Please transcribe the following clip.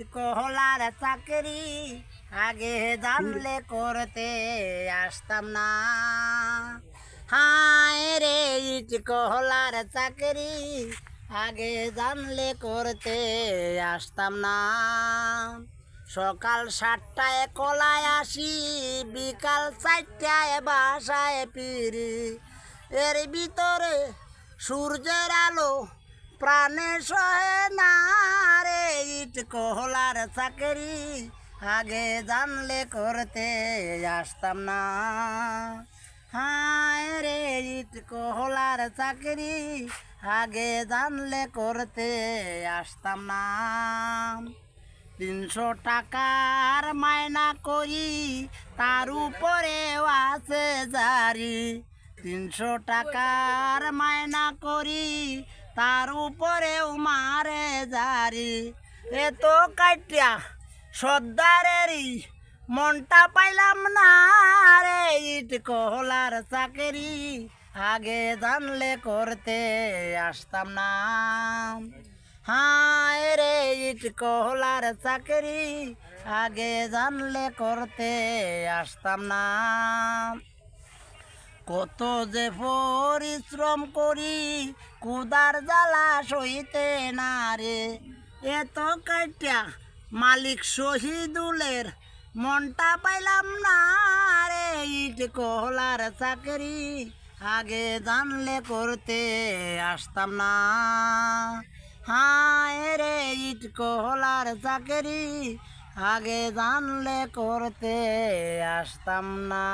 কহলার চাকরি আগে জানলে করতে আসতাম না। হায় রে, ইট কহলার চাকরি আগে জানলে করতে আসতাম না। সকাল সাতটায় কলায় আসি, বিকাল চারটায় বাসায় ফিরি। এর ভিতরে সূর্যের আলো প্রাণে সহে না ইট কহলার চাকরি আগে জানলে করতে আসতাম না। হায় রে ইট কহলার চাকরি আগে জানলে করতে আসতাম না। তিনশো টাকার মায়না করি তার উপরেও আছে জারি। তিনশো টাকার মায়না করি তার উপরেও মারে জারি। এত কাটিয়া সর্দারেরই মনটা পাইলাম না রে, ইট কহলার চাকরি আগে জানলে করতে আসতাম না। হায় রে, ইট কহলার চাকরি আগে জানলে করতে আসতাম না। কত যে পরিশ্রম করি, কুদার জ্বালা সইতে না রে। এত কাটিয়া মালিক শহীদুলের মনটা পাইলাম না রে, ইট কহলার চাকরি আগে জানলে করতে আসতাম না। হায় রে, ইট কহলার চাকরি আগে জানলে করতে আসতাম না।